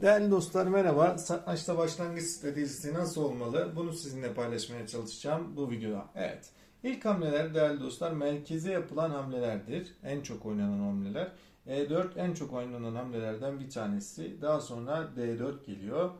Değerli dostlar merhaba. Satrançta başlangıç stratejisi nasıl olmalı? Bunu sizinle paylaşmaya çalışacağım bu videoda. Evet. İlk hamleler değerli dostlar merkeze yapılan hamlelerdir. En çok oynanan hamleler. E4 en çok oynanan hamlelerden bir tanesi. Daha sonra D4 geliyor.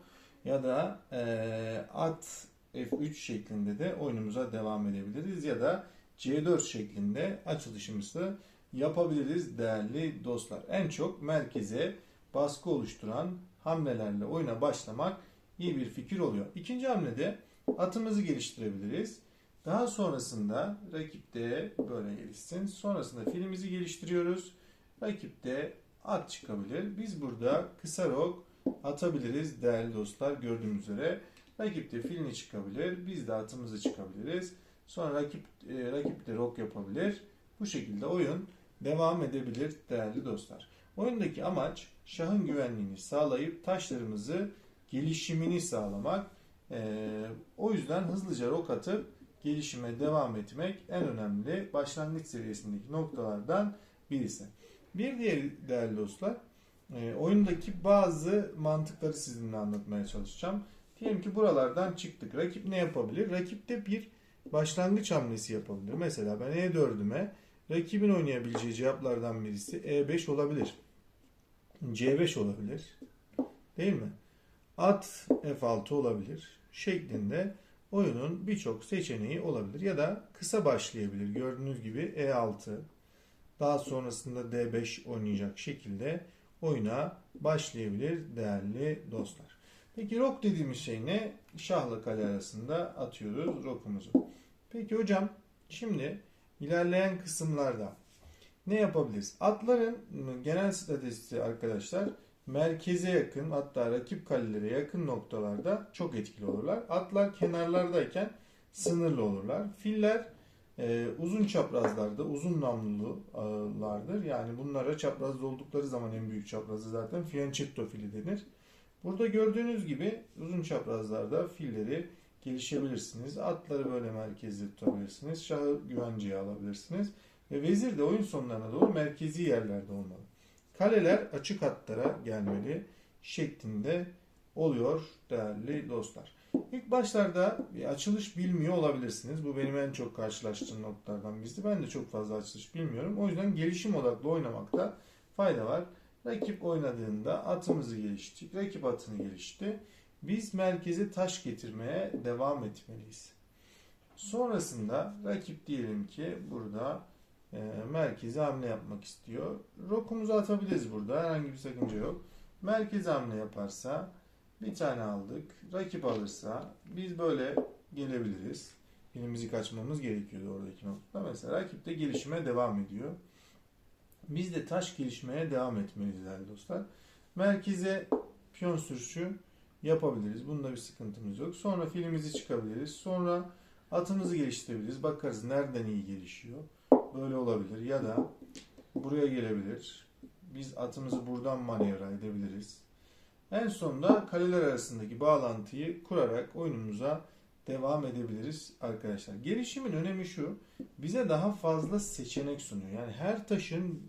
Ya da e, at F3 şeklinde de oyunumuza devam edebiliriz. Ya da C4 şeklinde açılışımızı yapabiliriz değerli dostlar. En çok merkeze baskı oluşturan hamlelerle oyuna başlamak iyi bir fikir oluyor. İkinci hamlede atımızı geliştirebiliriz. Daha sonrasında rakipte böyle gelişsin. Sonrasında filimizi geliştiriyoruz. Rakipte at çıkabilir. Biz burada kısa rok atabiliriz değerli dostlar gördüğünüz üzere. Rakipte filini çıkabilir. Biz de atımızı çıkabiliriz. Sonra rakip e, rakip de rok yapabilir. Bu şekilde oyun devam edebilir değerli dostlar. Oyundaki amaç şahın güvenliğini sağlayıp taşlarımızı gelişimini sağlamak. Ee, o yüzden hızlıca rok atıp gelişime devam etmek en önemli başlangıç seviyesindeki noktalardan birisi. Bir diğer değerli dostlar, e, oyundaki bazı mantıkları sizinle anlatmaya çalışacağım. Diyelim ki buralardan çıktık. Rakip ne yapabilir? Rakip de bir başlangıç hamlesi yapabilir. Mesela ben E4'üme rakibin oynayabileceği cevaplardan birisi E5 olabilir. C5 olabilir. Değil mi? At F6 olabilir. Şeklinde oyunun birçok seçeneği olabilir. Ya da kısa başlayabilir. Gördüğünüz gibi E6. Daha sonrasında D5 oynayacak şekilde oyuna başlayabilir değerli dostlar. Peki rok dediğimiz şey ne? Şahla kale arasında atıyoruz rokumuzu. Peki hocam şimdi ilerleyen kısımlarda ne yapabiliriz? Atların genel stratejisi arkadaşlar merkeze yakın hatta rakip kalelere yakın noktalarda çok etkili olurlar. Atlar kenarlardayken sınırlı olurlar. Filler e, uzun çaprazlarda, uzun namlulardır. Yani bunlara çaprazlı oldukları zaman en büyük çaprazı zaten fianchetto fili denir. Burada gördüğünüz gibi uzun çaprazlarda filleri gelişebilirsiniz. Atları böyle merkezde tutabilirsiniz. Şahı güvenceye alabilirsiniz. Ve vezir de oyun sonlarına doğru merkezi yerlerde olmalı. Kaleler açık hatlara gelmeli şeklinde oluyor değerli dostlar. İlk başlarda bir açılış bilmiyor olabilirsiniz. Bu benim en çok karşılaştığım noktalardan birisi. Ben de çok fazla açılış bilmiyorum. O yüzden gelişim odaklı oynamakta fayda var. Rakip oynadığında atımızı geliştirdik. Rakip atını gelişti. Biz merkeze taş getirmeye devam etmeliyiz. Sonrasında rakip diyelim ki burada e, merkeze hamle yapmak istiyor. Rokumuzu atabiliriz burada. Herhangi bir sakınca yok. Merkeze hamle yaparsa bir tane aldık. Rakip alırsa biz böyle gelebiliriz. Elimizi kaçmamız gerekiyordu oradaki noktada. Mesela rakip de gelişime devam ediyor. Biz de taş gelişmeye devam etmeliyiz değerli dostlar. Merkeze piyon sürüşü yapabiliriz. Bunda bir sıkıntımız yok. Sonra filimizi çıkabiliriz. Sonra atımızı geliştirebiliriz. Bakarız nereden iyi gelişiyor. Böyle olabilir. Ya da buraya gelebilir. Biz atımızı buradan manevra edebiliriz. En sonunda kaleler arasındaki bağlantıyı kurarak oyunumuza devam edebiliriz arkadaşlar. Gelişimin önemi şu. Bize daha fazla seçenek sunuyor. Yani her taşın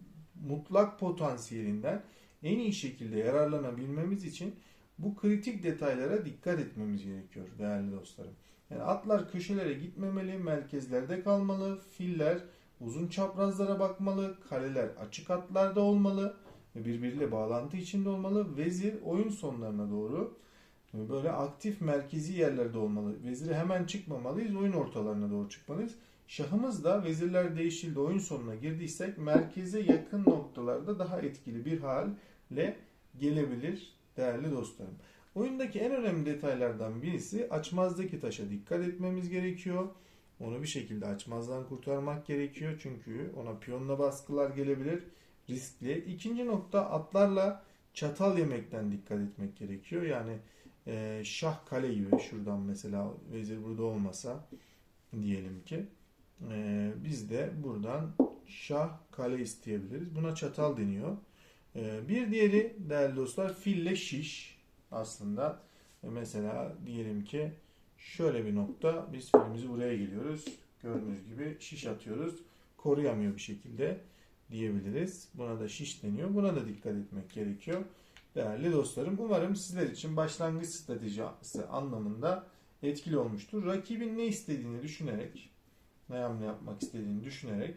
mutlak potansiyelinden en iyi şekilde yararlanabilmemiz için bu kritik detaylara dikkat etmemiz gerekiyor değerli dostlarım. Yani atlar köşelere gitmemeli, merkezlerde kalmalı, filler uzun çaprazlara bakmalı, kaleler açık hatlarda olmalı ve birbiriyle bağlantı içinde olmalı. Vezir oyun sonlarına doğru böyle aktif merkezi yerlerde olmalı. Vezire hemen çıkmamalıyız, oyun ortalarına doğru çıkmalıyız. Şahımız da vezirler değişildi oyun sonuna girdiysek merkeze yakın noktalarda daha etkili bir hale gelebilir değerli dostlarım. Oyundaki en önemli detaylardan birisi açmazdaki taşa dikkat etmemiz gerekiyor. Onu bir şekilde açmazdan kurtarmak gerekiyor. Çünkü ona piyonla baskılar gelebilir. Riskli. İkinci nokta atlarla çatal yemekten dikkat etmek gerekiyor. Yani e, şah kale gibi şuradan mesela vezir burada olmasa diyelim ki e, biz de buradan şah kale isteyebiliriz. Buna çatal deniyor. E, bir diğeri değerli dostlar fille şiş aslında. E, mesela diyelim ki şöyle bir nokta biz filimizi buraya geliyoruz. Gördüğünüz gibi şiş atıyoruz. Koruyamıyor bir şekilde diyebiliriz. Buna da şiş deniyor. Buna da dikkat etmek gerekiyor. değerli dostlarım. Umarım sizler için başlangıç stratejisi anlamında etkili olmuştur. Rakibin ne istediğini düşünerek, ne hamle yapmak istediğini düşünerek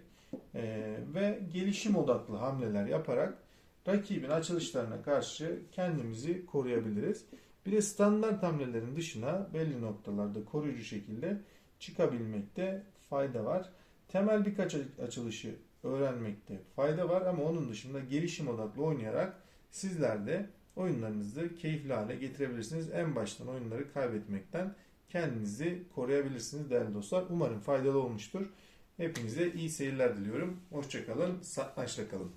eee, ve gelişim odaklı hamleler yaparak rakibin açılışlarına karşı kendimizi koruyabiliriz. Bir de standart hamlelerin dışına belli noktalarda koruyucu şekilde çıkabilmekte fayda var. Temel birkaç açılışı öğrenmekte fayda var ama onun dışında gelişim odaklı oynayarak sizler de oyunlarınızı keyifli hale getirebilirsiniz. En baştan oyunları kaybetmekten kendinizi koruyabilirsiniz değerli dostlar. Umarım faydalı olmuştur. Hepinize iyi seyirler diliyorum. Hoşçakalın, satrançla kalın.